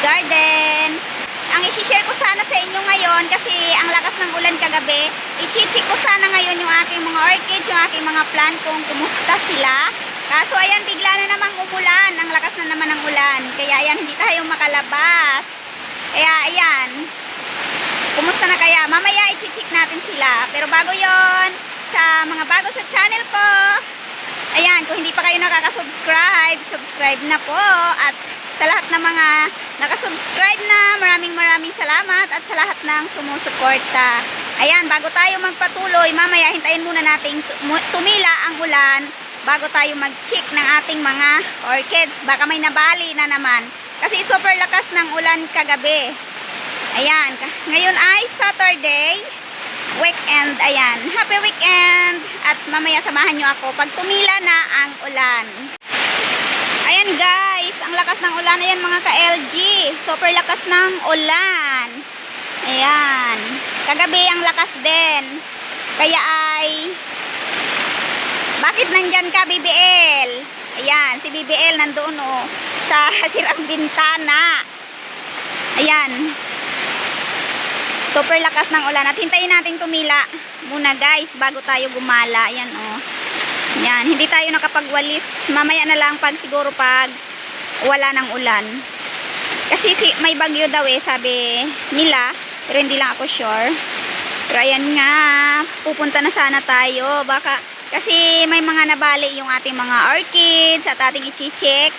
Garden. Ang isi-share ko sana sa inyo ngayon kasi ang lakas ng ulan kagabi, i-check ko sana ngayon yung aking mga orchids, yung aking mga plant kung kumusta sila. Kaso ayan, bigla na namang umulan. Ang lakas na naman ng ulan. Kaya ayan, hindi tayo makalabas. Kaya ayan, kumusta na kaya? Mamaya i-check natin sila. Pero bago yon sa mga bago sa channel ko, ayan, kung hindi pa kayo nakaka-subscribe, subscribe na po. At sa lahat ng mga nakasubscribe na, maraming maraming salamat at sa lahat ng sumusuporta. Ayan, bago tayo magpatuloy, mamaya hintayin muna nating tu- tumila ang ulan bago tayo mag-check ng ating mga orchids. Baka may nabali na naman. Kasi super lakas ng ulan kagabi. Ayan, ngayon ay Saturday, weekend. Ayan, happy weekend. At mamaya samahan nyo ako pag tumila na ang ulan. Ayan guys, ang lakas ng ulan. Ayan mga ka-LG. Super lakas ng ulan. Ayan. Kagabi ang lakas din. Kaya ay... Bakit nandyan ka, BBL? Ayan, si BBL nandoon oh. Sa sirang bintana. Ayan. Super lakas ng ulan. At hintayin natin tumila muna guys bago tayo gumala. Ayan oh. Yan, hindi tayo nakapagwalis. Mamaya na lang pag siguro pag wala ng ulan. Kasi si, may bagyo daw eh, sabi nila. Pero hindi lang ako sure. Pero ayan nga, pupunta na sana tayo. Baka, kasi may mga nabali yung ating mga orchids at ating i-check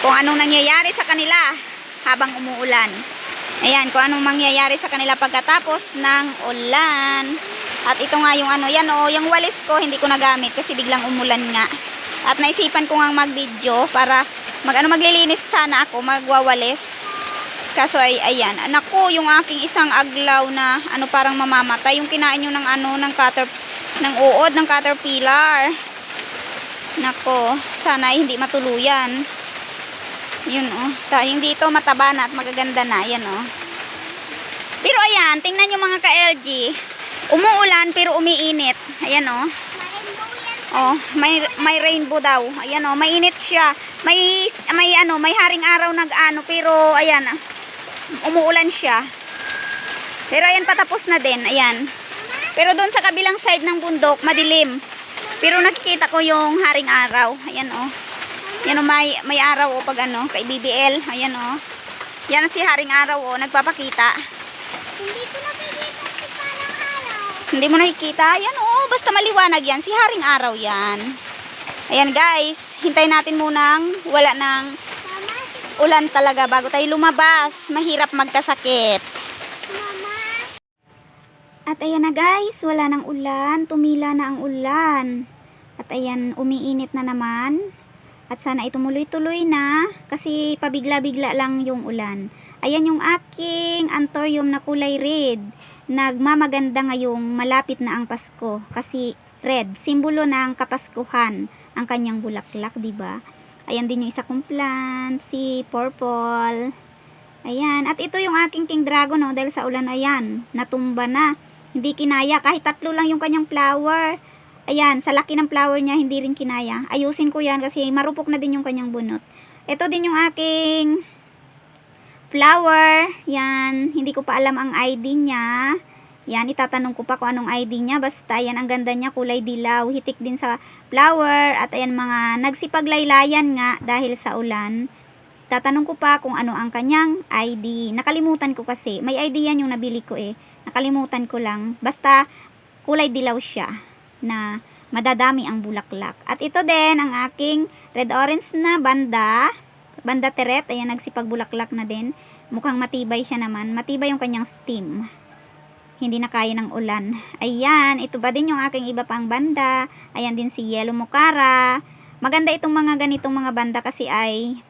kung anong nangyayari sa kanila habang umuulan. Ayan, kung anong mangyayari sa kanila pagkatapos ng ulan. At ito nga yung ano, yan o, yung walis ko hindi ko nagamit kasi biglang umulan nga. At naisipan ko nga mag-video para mag ano maglilinis sana ako, magwawalis. Kaso ay ayan, anak yung aking isang aglaw na ano parang mamamatay, yung kinain nyo ng ano ng cater ng uod ng caterpillar. Nako, sana ay hindi matuluyan. Yun oh. Ta, hindi ito mataba na at magaganda na. Yan oh. Pero ayan, tingnan nyo mga ka-LG. Umuulan pero umiinit. Ayan oh. Oh, may may rainbow daw. Ayan oh, mainit siya. May may ano, may haring araw nag-ano pero ayan ah, umuulan siya. Pero ayan patapos na din. Ayan. Pero doon sa kabilang side ng bundok, madilim. Pero nakikita ko yung haring araw. Ayan oh. Yan oh, may may araw oh pag ano, kay BBL. Ayan oh. Yan si haring araw oh, nagpapakita. Hindi ko nakikita si parang araw. Hindi mo nakikita? Yan oh, basta maliwanag yan. Si Haring Araw yan. Ayan guys, hintayin natin munang wala ng Mama, si ulan talaga bago tayo lumabas. Mahirap magkasakit. Mama. At ayan na guys, wala ng ulan. Tumila na ang ulan. At ayan, umiinit na naman. At sana itumuloy-tuloy na kasi pabigla-bigla lang yung ulan. Ayan yung aking anthurium na kulay red. Nagmamaganda ngayong malapit na ang Pasko kasi red, simbolo ng kapaskuhan ang kanyang bulaklak, 'di ba? Ayan din yung isa kong plant, si purple. Ayan, at ito yung aking king dragon no, dahil sa ulan ayan, natumba na. Hindi kinaya kahit tatlo lang yung kanyang flower. Ayan, sa laki ng flower niya, hindi rin kinaya. Ayusin ko yan kasi marupok na din yung kanyang bunot. Ito din yung aking flower. Yan, hindi ko pa alam ang ID niya. Yan, itatanong ko pa kung anong ID niya. Basta, yan, ang ganda niya, kulay dilaw. Hitik din sa flower. At ayan, mga nagsipaglaylayan nga dahil sa ulan. Tatanong ko pa kung ano ang kanyang ID. Nakalimutan ko kasi. May ID yan yung nabili ko eh. Nakalimutan ko lang. Basta, kulay dilaw siya na madadami ang bulaklak. At ito din ang aking red-orange na banda. Banda teret. Ayan, nagsipagbulaklak na din. Mukhang matibay siya naman. Matibay yung kanyang stem. Hindi na kaya ng ulan. Ayan, ito ba din yung aking iba pang banda. Ayan din si Yellow Mokara. Maganda itong mga ganitong mga banda kasi ay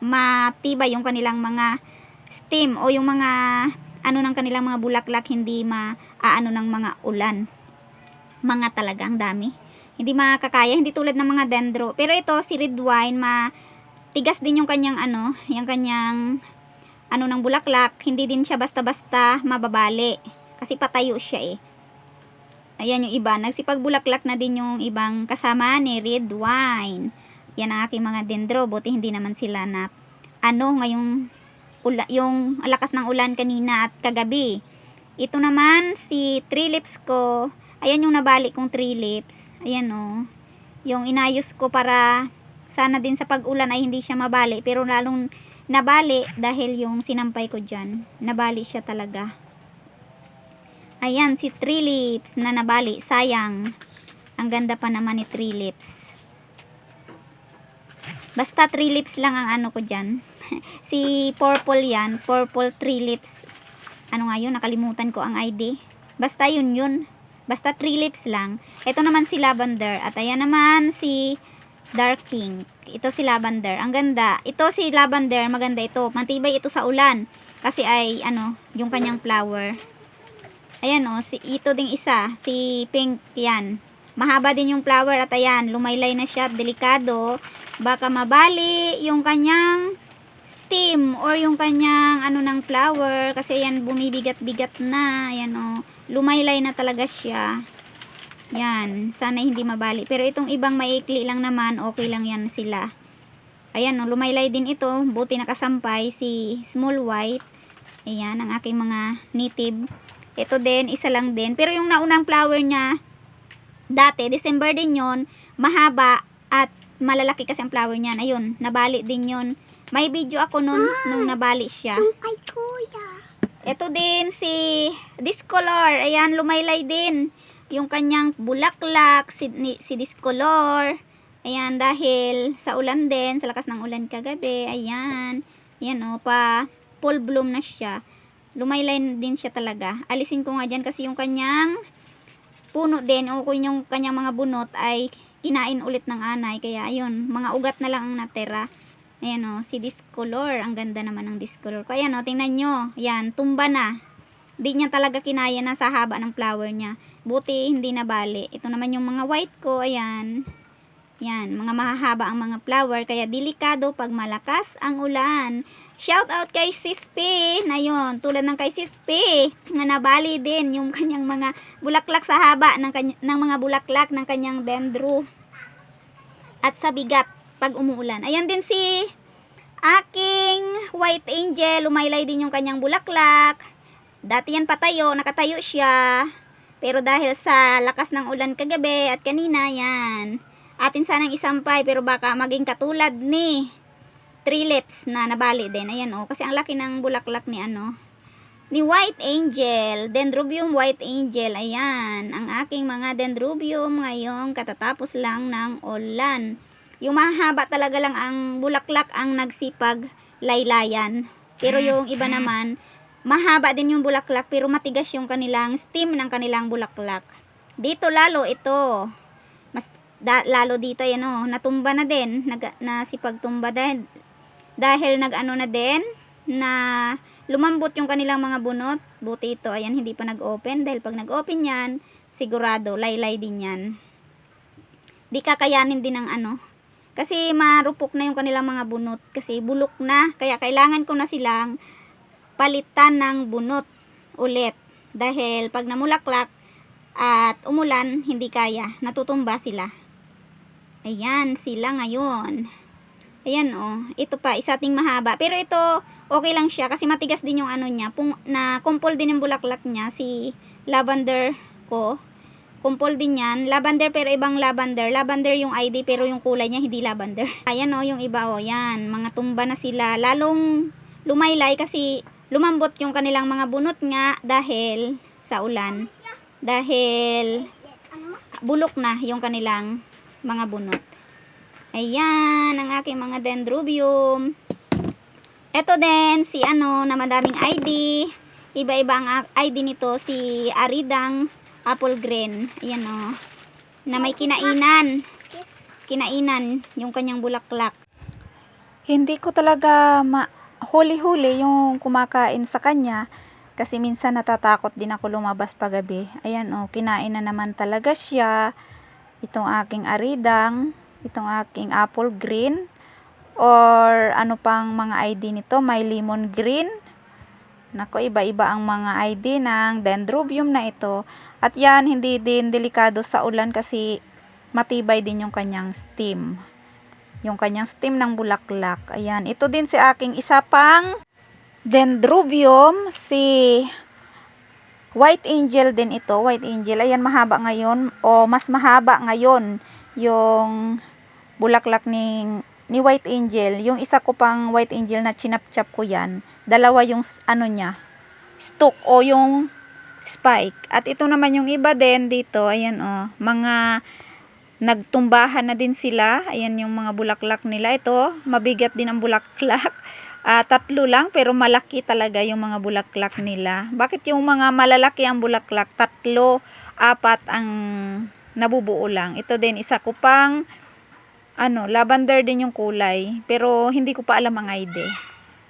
matibay yung kanilang mga stem o yung mga ano ng kanilang mga bulaklak hindi maaano ng mga ulan mga talagang dami. Hindi makakaya, hindi tulad ng mga dendro. Pero ito, si red wine, matigas din yung kanyang ano, yung kanyang ano ng bulaklak. Hindi din siya basta-basta mababali. Kasi patayo siya eh. Ayan yung iba. Nagsipagbulaklak na din yung ibang kasama ni red wine. Yan ang aking mga dendro. Buti hindi naman sila na ano ngayong ula, yung lakas ng ulan kanina at kagabi. Ito naman si tree ko. Ayan yung nabali kong tree lips. Ayan oh. Yung inayos ko para sana din sa pag-ulan ay hindi siya mabali. Pero lalong nabali dahil yung sinampay ko dyan. Nabali siya talaga. Ayan, si Three Lips na nabali. Sayang. Ang ganda pa naman ni Three Lips. Basta Three Lips lang ang ano ko dyan. si Purple yan. Purple Three Lips. Ano nga yun? Nakalimutan ko ang ID. Basta yun yun. Basta Three Lips lang. Ito naman si Lavender. At ayan naman si Dark Pink. Ito si Lavender. Ang ganda. Ito si Lavender. Maganda ito. Matibay ito sa ulan. Kasi ay ano, yung kanyang flower. Ayan o, si, ito ding isa, si Pink, yan. Mahaba din yung flower at ayan, lumaylay na siya, delikado. Baka mabali yung kanyang stem or yung kanyang ano ng flower kasi yan bumibigat-bigat na. Ayan o, lumaylay na talaga siya. Yan, sana hindi mabali. Pero itong ibang maikli lang naman, okay lang yan sila. Ayan o, lumaylay din ito. Buti nakasampay si Small White. Ayan, ang aking mga native. Ito din, isa lang din. Pero yung naunang flower niya, dati, December din yon mahaba at malalaki kasi ang flower niyan. Ayun, nabali din yon May video ako nun, nung nabali siya. Kay kuya. Ito din si Discolor. Ayan, lumaylay din. Yung kanyang bulaklak, si, ni, si Discolor. Ayan, dahil sa ulan din, sa lakas ng ulan kagabi. Ayan. Ayan o, pa full bloom na siya. Lumaylay din siya talaga. Alisin ko nga dyan kasi yung kanyang puno din o kung yung kanyang mga bunot ay kinain ulit ng anay. Kaya ayun, mga ugat na lang ang natira. Ayan o, si Discolor. Ang ganda naman ng Discolor ko. Ayan o, tingnan nyo. Ayan, tumba na. Di niya talaga kinaya na sa haba ng flower niya. Buti hindi na bali. Ito naman yung mga white ko. Ayan. Yan, mga mahahaba ang mga flower. Kaya delikado pag malakas ang ulan. Shout out kay Sis P. Na yun, tulad ng kay Sis P. Nga nabali din yung kanyang mga bulaklak sa haba ng, ng mga bulaklak ng kanyang dendro. At sa bigat pag umuulan. Ayan din si aking white angel. Umaylay din yung kanyang bulaklak. Dati yan patayo, nakatayo siya. Pero dahil sa lakas ng ulan kagabi at kanina, yan. Atin sanang isampay pero baka maging katulad ni three lips na nabali din. Ayan oh, kasi ang laki ng bulaklak ni ano, ni White Angel, Dendrobium White Angel. Ayan, ang aking mga Dendrobium ngayong katatapos lang ng ulan. Yung mahaba talaga lang ang bulaklak ang nagsipag laylayan. Pero yung iba naman, mahaba din yung bulaklak pero matigas yung kanilang stem ng kanilang bulaklak. Dito lalo ito. Mas da, lalo dito yan oh, natumba na din, nag, nasipagtumba dahil dahil nag-ano na din na lumambot yung kanilang mga bunot. Buti ito, ayan, hindi pa nag-open. Dahil pag nag-open yan, sigurado, laylay din yan. Di kakayanin din ng ano. Kasi marupok na yung kanilang mga bunot. Kasi bulok na. Kaya kailangan ko na silang palitan ng bunot ulit. Dahil pag namulaklak at umulan, hindi kaya. Natutumba sila. Ayan, sila ngayon. Ayan oh, ito pa, isa ting mahaba. Pero ito, okay lang siya kasi matigas din yung ano niya. Pung, na kumpol din yung bulaklak niya, si lavender ko. Kumpol din yan. Lavender pero ibang lavender. Lavender yung ID pero yung kulay niya hindi lavender. Ayan oh, yung iba oh, yan. Mga tumba na sila. Lalong lumaylay kasi lumambot yung kanilang mga bunot nga dahil sa ulan. Dahil bulok na yung kanilang mga bunot. Ayan, ang aking mga dendrobium. Ito din, si ano, na madaming ID. Iba-iba ang ID nito, si Aridang Apple Green. Ayan o. Oh, na may kinainan. Kinainan, yung kanyang bulaklak. Hindi ko talaga ma huli-huli yung kumakain sa kanya kasi minsan natatakot din ako lumabas pagabi. Ayan oh, kinain na naman talaga siya. Itong aking aridang, itong aking apple green or ano pang mga ID nito, may lemon green. Nako, iba-iba ang mga ID ng dendrobium na ito. At yan, hindi din delikado sa ulan kasi matibay din yung kanyang stem yung kanyang stem ng bulaklak. Ayan, ito din si aking isa pang dendrobium, si white angel din ito, white angel. Ayan, mahaba ngayon o mas mahaba ngayon yung bulaklak ni ni white angel. Yung isa ko pang white angel na chinap-chap ko yan, dalawa yung ano niya, stalk o yung spike. At ito naman yung iba din dito, ayan o, mga nagtumbahan na din sila. Ayan yung mga bulaklak nila. Ito, mabigat din ang bulaklak. Ah, tatlo lang pero malaki talaga yung mga bulaklak nila. Bakit yung mga malalaki ang bulaklak? Tatlo, apat ang nabubuo lang. Ito din, isa ko pang ano, lavender din yung kulay. Pero hindi ko pa alam ang ID.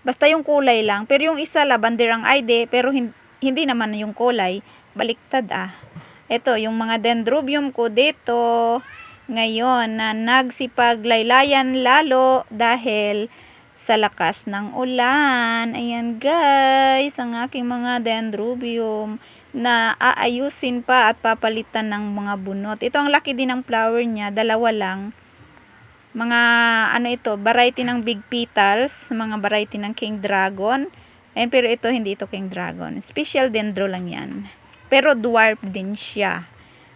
Basta yung kulay lang. Pero yung isa, lavender ang ID. Pero hin- hindi naman yung kulay. Baliktad ah. Ito, yung mga dendrobium ko dito ngayon na nagsipaglaylayan lalo dahil sa lakas ng ulan. Ayan guys, ang aking mga dendrobium na aayusin pa at papalitan ng mga bunot. Ito ang laki din ng flower niya, dalawa lang. Mga ano ito, variety ng big petals, mga variety ng king dragon. Ayan, pero ito hindi ito king dragon. Special dendro lang yan. Pero dwarf din siya.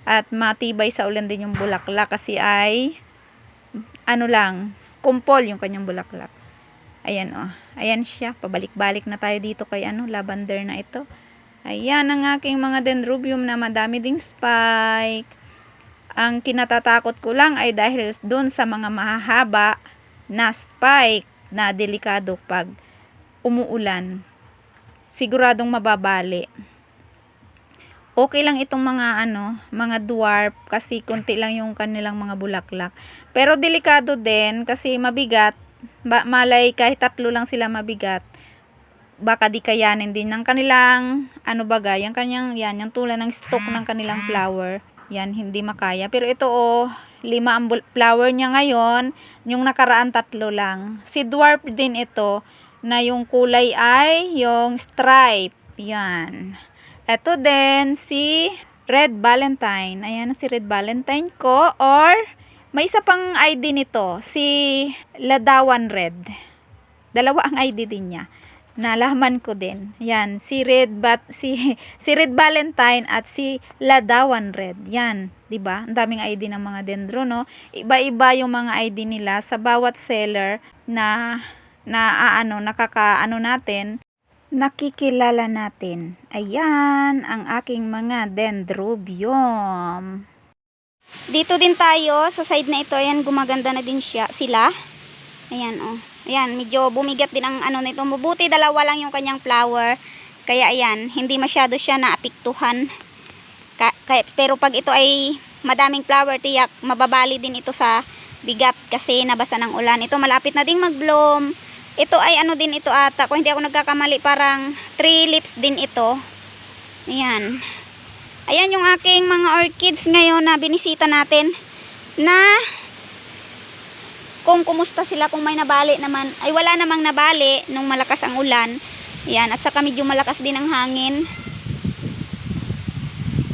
At matibay sa ulan din yung bulaklak kasi ay ano lang, kumpol yung kanyang bulaklak. Ayan oh. Ayan siya. Pabalik-balik na tayo dito kay ano, lavender na ito. Ayan ang aking mga dendrobium na madami ding spike. Ang kinatatakot ko lang ay dahil doon sa mga mahahaba na spike na delikado pag umuulan. Siguradong mababali. Okay lang itong mga ano, mga dwarf kasi konti lang yung kanilang mga bulaklak. Pero delikado din kasi mabigat. Ba, malay kahit tatlo lang sila mabigat. Baka di kayanin din ng kanilang ano baga, yung kanyang yan, yung tulad ng stock ng kanilang flower. Yan, hindi makaya. Pero ito oh, lima ang flower niya ngayon. Yung nakaraan tatlo lang. Si dwarf din ito na yung kulay ay yung stripe. Yan. Ito din si Red Valentine. Ayan si Red Valentine ko. Or may isa pang ID nito. Si Ladawan Red. Dalawa ang ID din niya. Nalaman ko din. Yan, si Red Bat si si Red Valentine at si Ladawan Red. Yan, 'di ba? Ang daming ID ng mga dendro, no? Iba-iba yung mga ID nila sa bawat seller na na ano nakakaano natin nakikilala natin. Ayan, ang aking mga dendrobium. Dito din tayo, sa side na ito, ayan, gumaganda na din siya, sila. Ayan, oh. Ayan, medyo bumigat din ang ano nito. Mabuti, dalawa lang yung kanyang flower. Kaya, ayan, hindi masyado siya naapiktuhan. Ka kaya, pero pag ito ay madaming flower, tiyak, mababali din ito sa bigat kasi nabasa ng ulan. Ito, malapit na ding mag-bloom. Ito ay ano din ito ata. Kung hindi ako nagkakamali, parang 3 lips din ito. Ayan. Ayan yung aking mga orchids ngayon na binisita natin na kung kumusta sila kung may nabali naman. Ay wala namang nabali nung malakas ang ulan. Yan at saka medyo malakas din ang hangin.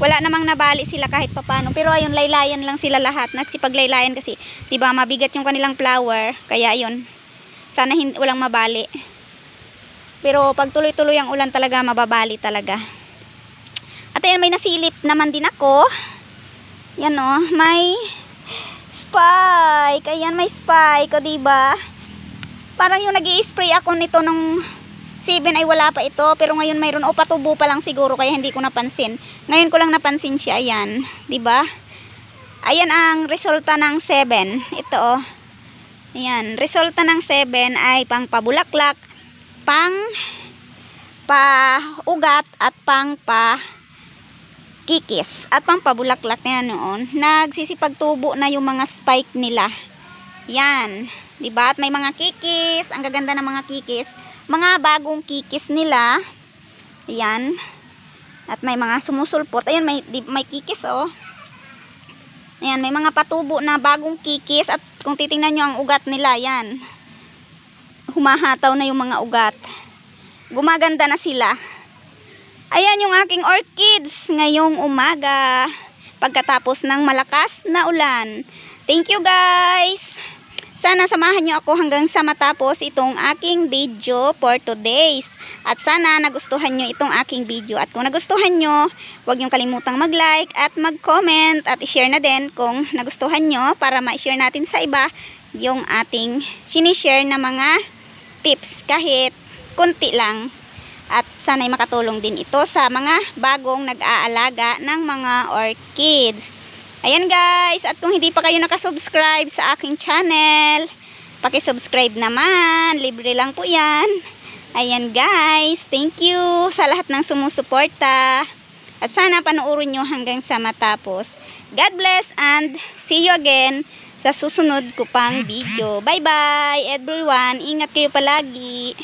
Wala namang nabali sila kahit papano. Pero ayun laylayan lang sila lahat. Nagsipaglaylayan kasi 'di ba mabigat yung kanilang flower. Kaya ayun sana hindi walang mabali pero pag tuloy-tuloy ang ulan talaga mababali talaga at ayan may nasilip naman din ako yan oh may spike. Ayan, may spike. O, diba? Parang yung nag spray ako nito nung 7 ay wala pa ito. Pero ngayon mayroon. O, patubo pa lang siguro. Kaya hindi ko napansin. Ngayon ko lang napansin siya. Ayan. Diba? Ayan ang resulta ng 7. Ito, oh. Ayan. Resulta ng 7 ay pang pabulaklak, pang pa-ugat, at pang pa kikis at pang pabulaklak na noon. Nagsisipagtubo na yung mga spike nila. Yan diba at may mga kikis. Ang gaganda ng mga kikis. Mga bagong kikis nila. Yan. At may mga sumusulpot. Ayan may, di, may kikis oh ayan may mga patubo na bagong kikis at kung titingnan nyo ang ugat nila yan humahataw na yung mga ugat gumaganda na sila Ayan yung aking orchids ngayong umaga. Pagkatapos ng malakas na ulan. Thank you guys. Sana samahan nyo ako hanggang sa matapos itong aking video for today's. At sana nagustuhan nyo itong aking video. At kung nagustuhan nyo, huwag nyo kalimutang mag-like at mag-comment at i-share na din kung nagustuhan nyo para ma-share natin sa iba yung ating sinishare na mga tips kahit kunti lang. At sana'y makatulong din ito sa mga bagong nag-aalaga ng mga orchids. Ayan guys, at kung hindi pa kayo nakasubscribe sa aking channel, pakisubscribe naman, libre lang po yan. Ayan guys, thank you sa lahat ng sumusuporta. At sana panoorin nyo hanggang sa matapos. God bless and see you again sa susunod ko pang video. Bye bye everyone, ingat kayo palagi.